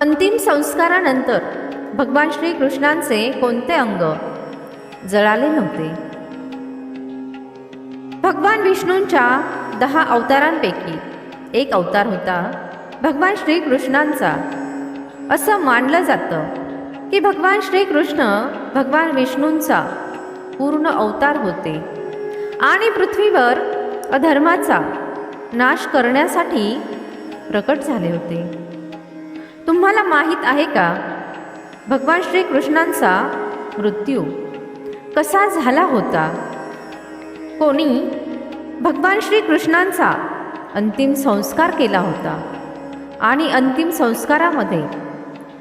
अंतिम संस्कारानंतर भगवान श्रीकृष्णांचे कोणते अंग? जळाले नव्हते. भगवान विष्णूंच्या दहा अवतारांपैकी एक अवतार होता भगवान श्रीकृष्णांचा. असं मानलं जातं की भगवान श्रीकृष्ण भगवान विष्णूंचा पूर्ण अवतार होते आणि पृथ्वीवर अधर्माचा नाश करण्यासाठी प्रकट झाले होते. तुम्हाला माहीत आहे का? भगवान श्रीकृष्णांचा मृत्यू कसा झाला होता? कोणी भगवान श्रीकृष्णांचा अंतिम संस्कार केला होता आणि अंतिम संस्कारामध्ये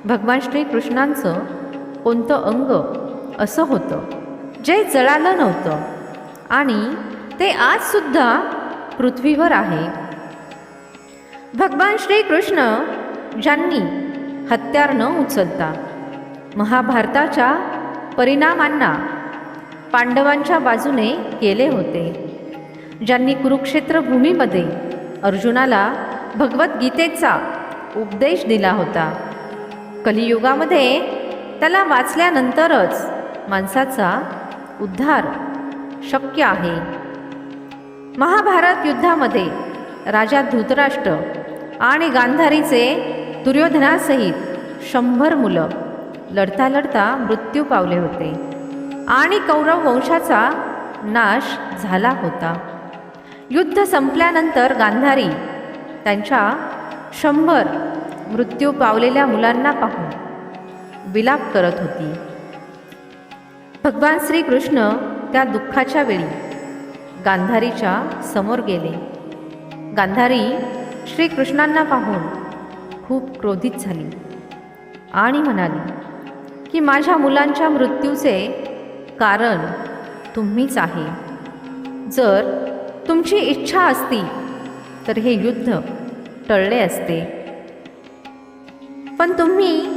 भगवान श्रीकृष्णांचं कोणतं अंग असं होतं जे जळालं नव्हतं आणि ते आजसुद्धा पृथ्वीवर आहे. भगवान श्रीकृष्ण ज्यांनी हत्यार न उचलता महाभारताच्या परिणामांना पांडवांच्या बाजूने केले होते ज्यांनी कुरुक्षेत्र भूमीमध्ये अर्जुनाला भगवद्गीतेचा उपदेश दिला होता. कलियुगामध्ये त्याला वाचल्यानंतरच माणसाचा उद्धार शक्य आहे. महाभारत युद्धामध्ये राजा धृतराष्ट्र आणि गांधारीचे दुर्योधनासहित शंभर मुलं लढता लढता मृत्यू पावले होते. आणि कौरव वंशाचा नाश झाला होता. युद्ध संपल्यानंतर गांधारी त्यांच्या शंभर मृत्यू पावलेल्या मुलांना पाहून विलाप करत होती. भगवान श्रीकृष्ण त्या दुःखाच्या वेळी गांधारीच्या समोर गेले. गांधारी श्रीकृष्णांना पाहून खूप क्रोधित झाली. आणि म्हणाली की माझ्या मुलांच्या मृत्यूचे कारण तुम्हीच आहे. जर तुमची इच्छा असती तर हे युद्ध टळले असते. पण तुम्ही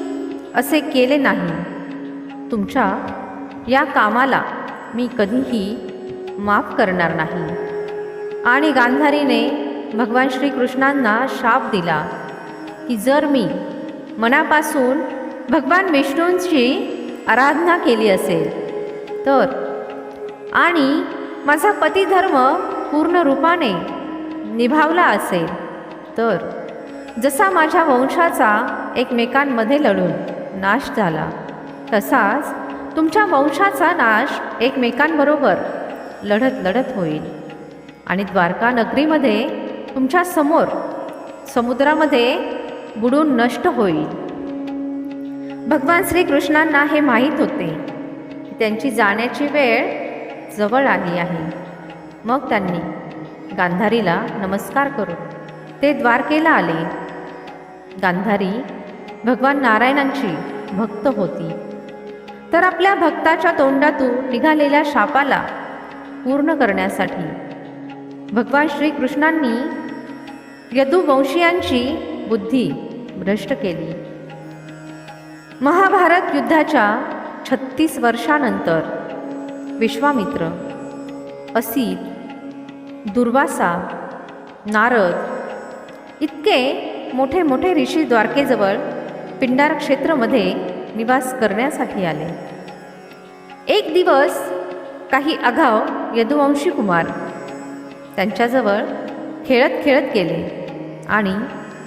असे केले नाही. तुमच्या या कामाला मी कधीही माफ करणार नाही. आणि गांधारीने भगवान श्रीकृष्णांना शाप दिला. की जर मी मनापासून भगवान विष्णूंची आराधना केली असेल तर आणि माझा पतिधर्म पूर्ण रूपाने निभावला असेल तर जसा माझ्या वंशाचा एकमेकांमध्ये लढून नाश झाला तसाच तुमच्या वंशाचा नाश एकमेकांबरोबर लढत लढत होईल. आणि द्वारका नगरीमध्ये तुमच्यासमोर समुद्रामध्ये बुडून नष्ट होईल. भगवान श्रीकृष्णांना हे माहीत होते. त्यांची जाण्याची वेळ जवळ आली आहे. मग त्यांनी गांधारीला नमस्कार करून ते द्वारकेला आले. गांधारी भगवान नारायणांची भक्त होती. तर आपल्या भक्ताच्या तोंडातून निघालेल्या शापाला पूर्ण करण्यासाठी भगवान श्रीकृष्णांनी यदुवंशीयांची बुद्धी भ्रष्ट केली. महाभारत युद्धाच्या छत्तीस वर्षानंतर विश्वामित्र असित दुर्वासा नारद इतके मोठे मोठे ऋषी द्वारकेजवळ पिंडार क्षेत्रमध्ये निवास करण्यासाठी आले. एक दिवस काही आघाव यदुवंशी कुमार त्यांच्याजवळ खेळत खेळत गेले आणि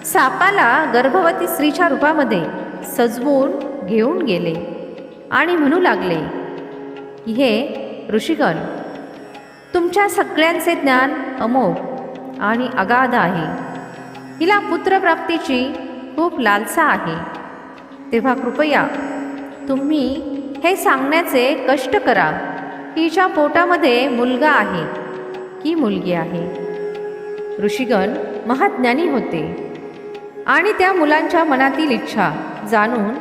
सापाला गर्भवती स्त्रीच्या रूपामध्ये सजवून घेऊन गेले आणि म्हणू लागले की हे ऋषिगण तुमच्या सगळ्यांचे ज्ञान अमोघ आणि अगाध आहे. हिला पुत्रप्राप्तीची खूप लालसा आहे. तेव्हा कृपया तुम्ही हे सांगण्याचे कष्ट करा. हिच्या पोटामध्ये मुलगा आहे. की मुलगी आहे? ऋषिगण महाज्ञानी होते. आणि त्या मुलांच्या मनातील इच्छा जाणून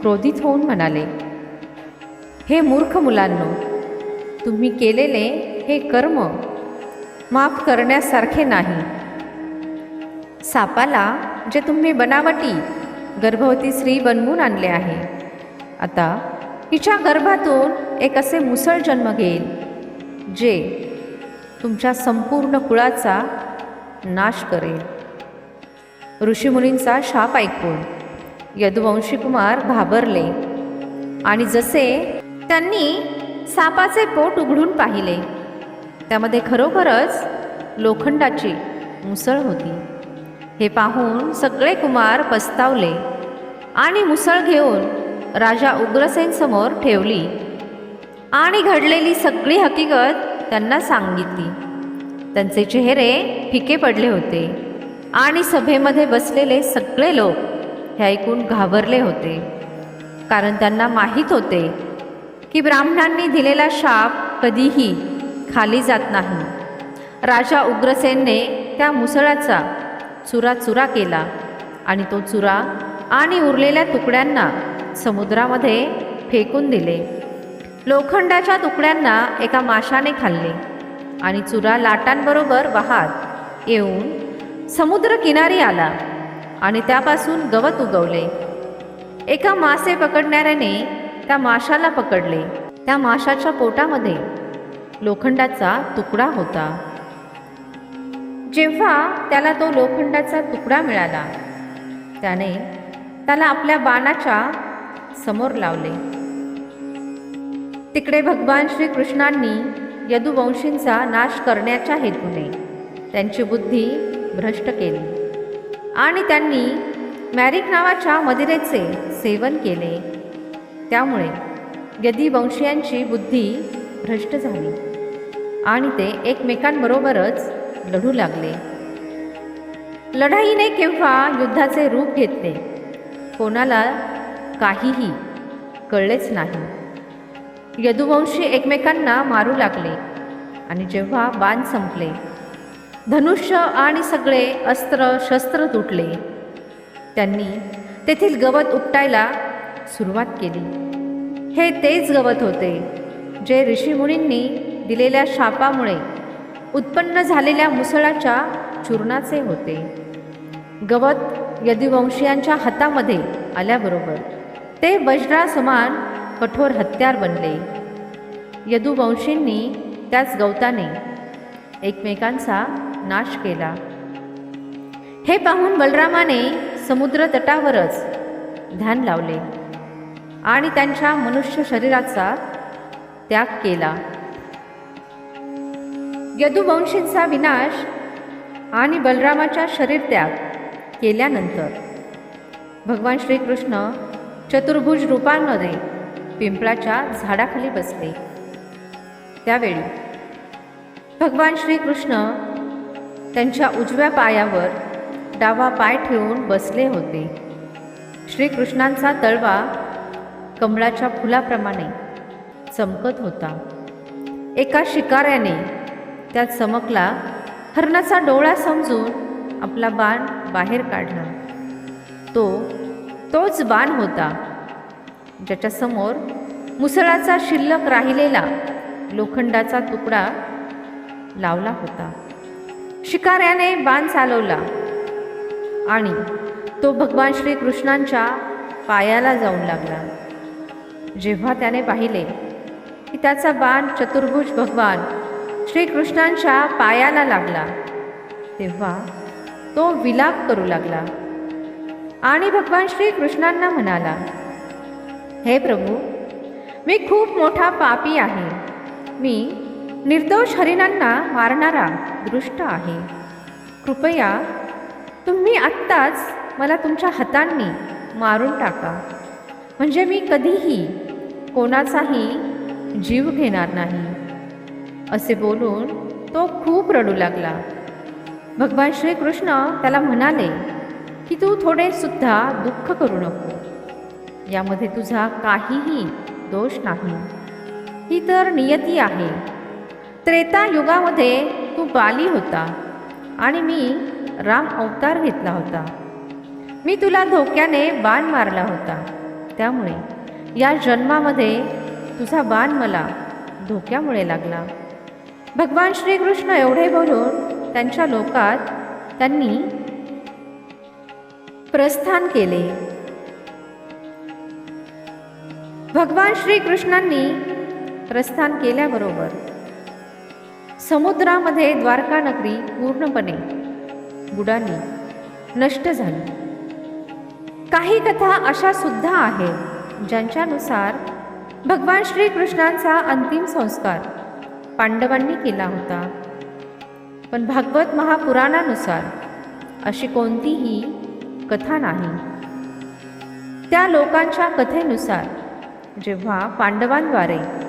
क्रोधित होऊन म्हणाले हे मूर्ख मुलांनो तुम्ही केलेले हे कर्म माफ करण्यासारखे नाही. सापाला जे तुम्ही बनावटी गर्भवती स्त्री बनवून आणले आहे आता हिच्या गर्भातून एक असे मुसळ जन्म घेईल जे तुमच्या संपूर्ण कुळाचा नाश करेल. ऋषीमुनींचा शाप ऐकून यदुवंशी कुमार घाबरले आणि जसे त्यांनी सापाचे पोट उघडून पाहिले त्यामध्ये खरोखरच लोखंडाची मुसळ होती. हे पाहून सगळे कुमार पस्तावले आणि मुसळ घेऊन राजा उग्रसेन समोर ठेवली आणि घडलेली सगळी हकीकत त्यांना सांगितली. त्यांचे चेहरे फिके पडले होते. आणि सभेमध्ये बसलेले सगळे लोक हे ऐकून घाबरले होते. कारण त्यांना माहीत होते की ब्राह्मणांनी दिलेला शाप कधीही खाली जात नाही. राजा उग्रसेनने त्या मुसळाचा चुरा चुरा केला आणि तो चुरा आणि उरलेल्या तुकड्यांना समुद्रामध्ये फेकून दिले. लोखंडाच्या तुकड्यांना एका माशाने खाल्ले आणि चुरा लाटांबरोबर वाहात येऊन समुद्र किनारी आला आणि त्यापासून गवत उगवले. एका मासे पकडणाऱ्याने त्या माशाला पकडले. त्या माशाच्या पोटामध्ये लोखंडाचा तुकडा होता. जेव्हा त्याला तो लोखंडाचा तुकडा मिळाला त्याने त्याला आपल्या बाणाच्या समोर लावले. तिकडे भगवान श्रीकृष्णांनी यदुवंशींचा नाश करण्याच्या हेतूने त्यांची बुद्धी भ्रष्ट केले. आणि त्यांनी मॅरिक नावाच्या मदिरेचे सेवन केले. त्यामुळे यदिवंशीयांची बुद्धी भ्रष्ट झाली आणि ते एकमेकांबरोबरच लढू लागले. लढाईने केव्हा युद्धाचे रूप घेतले कोणाला काहीही कळलेच नाही. यदुवंशी एकमेकांना मारू लागले आणि जेव्हा बाण संपले धनुष्य आणि सगळे अस्त्र शस्त्र तुटले. त्यांनी तेथील गवत उपटायला सुरुवात केली. हे तेच गवत होते जे ऋषीमुनींनी दिलेल्या शापामुळे उत्पन्न झालेल्या मुसळाच्या चूर्णाचे होते. गवत यदुवंशीयांच्या हातामध्ये आल्याबरोबर ते वज्रासमान कठोर हत्यार बनले. यदुवंशींनी त्याच गवताने एकमेकांचा नाश केला. हे पाहून बलरामाने समुद्र तटावरच ध्यान लावले आणि त्यांच्या मनुष्य शरीराचा त्याग केला. यदुवंशींचा विनाश आणि बलरामाचा शरीर त्याग केल्यानंतर भगवान श्रीकृष्ण चतुर्भुज रूपांमध्ये पिंपळाच्या झाडाखाली बसले. त्यावेळी भगवान श्रीकृष्ण त्यांच्या उजव्या पायावर डावा पाय ठेवून बसले होते. श्रीकृष्णांचा तळवा कमळाच्या फुलाप्रमाणे चमकत होता. एका शिकाऱ्याने त्यात चमकला. हरणाचा डोळा समजून आपला बाण बाहेर काढला. तो तोच बाण होता. ज्याच्यासमोर मुसळाचा शिल्लक राहिलेला लोखंडाचा तुकडा लावला होता. शिकाऱ्याने बाण चालवला आणि तो भगवान श्रीकृष्णांच्या पायाला जाऊन लागला. जेव्हा त्याने पाहिले की त्याचा बाण चतुर्भुज भगवान श्रीकृष्णांच्या पायाला लागला तेव्हा तो विलाप करू लागला आणि भगवान श्रीकृष्णांना म्हणाला हे प्रभू मी खूप मोठा पापी आहे. मी निर्दोष हरिणांना मारणारा दृष्ट आहे. कृपया तुम्ही आत्ताच मला तुमच्या हातांनी मारून टाका. म्हणजे मी कधीही कोणाचाही जीव घेणार नाही. असे बोलून तो खूप रडू लागला. भगवान श्रीकृष्ण त्याला म्हणाले की तू थोडेसुद्धा दुःख करू नको. यामध्ये तुझा काहीही दोष नाही. ही तर नियती आहे. त्रेता युगामध्ये तू बाली होता आणि मी राम अवतार घेतला होता. मी तुला धोक्याने बाण मारला होता. त्यामुळे या जन्मामध्ये तुझा बाण मला धोक्यामुळे लागला. भगवान श्रीकृष्ण एवढे बोलून त्यांच्या लोकात त्यांनी प्रस्थान केले. भगवान श्रीकृष्णांनी प्रस्थान केल्याबरोबर समुद्रामध्ये द्वारका नगरी पूर्णपणे बुडाली नष्ट झाली. काही कथा अशा सुद्धा आहेत ज्यांच्यानुसार भगवान श्रीकृष्णांचा अंतिम संस्कार पांडवांनी केला होता. पण भागवत महापुराणानुसार अशी कोणतीही कथा नाही. त्या लोकांच्या कथेनुसार जेव्हा पांडवांद्वारे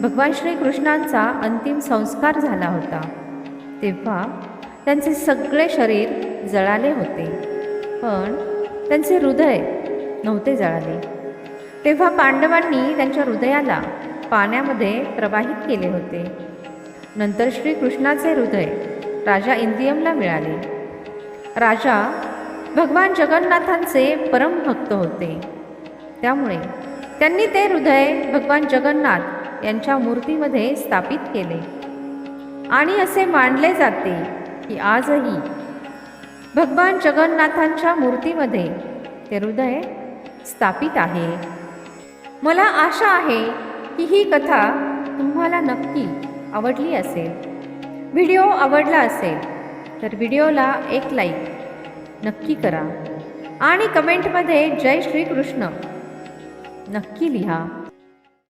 भगवान श्रीकृष्णांचा अंतिम संस्कार झाला होता. तेव्हा त्यांचे सगळे शरीर जळाले होते. पण त्यांचे हृदय नव्हते जळाले. तेव्हा पांडवांनी त्यांच्या हृदयाला पाण्यामध्ये प्रवाहित केले होते. नंतर श्रीकृष्णाचे हृदय राजा इंद्रियमला मिळाले. राजा भगवान जगन्नाथांचे परमभक्त होते. त्यामुळे त्यांनी ते हृदय भगवान जगन्नाथ यांच्या मूर्तीमध्ये स्थापित केले. आणि असे मानले जाते की आजही भगवान जगन्नाथांच्या मूर्तीमध्ये ते हृदय स्थापित आहे. मला आशा आहे की ही कथा तुम्हाला नक्की आवडली असेल. व्हिडिओ आवडला असेल तर व्हिडिओला एक लाईक नक्की करा. आणि कमेंटमध्ये जय श्रीकृष्ण नक्की लिहा.